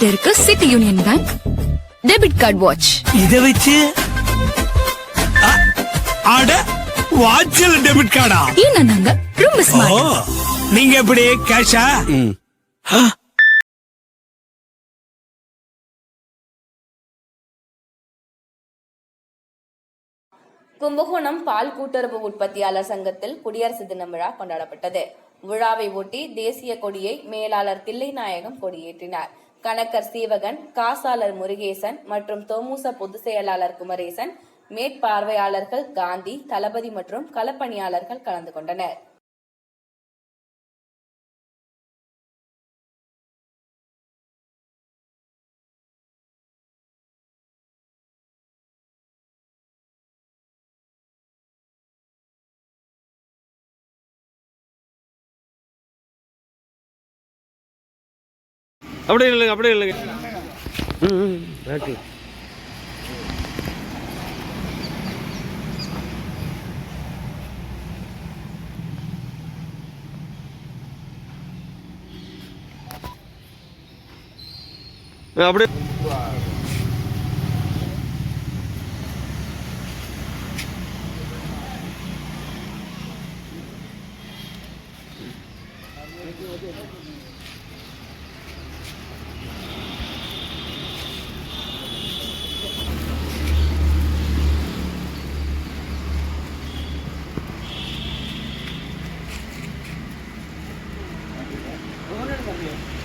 இருக்கு city union bank. Debit card watch. இத வச்சு அ- அட வாட்சில் டெபிட் கார்டா? ஏன்னா நாங்க ரொம்ப ஸ்மார்ட் நீங்க எப்படி கேஷா கும்பகோணம் பால் கூட்டுறவு உற்பத்தியாளர் சங்கத்தில் குடியரசு தின விழா கொண்டாடப்பட்டது. விழாவை ஒட்டி தேசிய கொடியை மேலாளர் தில்லைநாயகம் கொடியேற்றினார். கணக்கர் சீவகன் காசாளர் முருகேசன் மற்றும் தொமுச பொதுச் செயலாளர் குமரேசன் மேற்பார்வையாளர்கள் காந்தி தளபதி மற்றும் களப்பணியாளர்கள் கலந்து கொண்டனர். அப்படியே இல்லைங்க அப்படியே இல்லைங்க ம் ஓகே அப்படியே Thank you. Okay.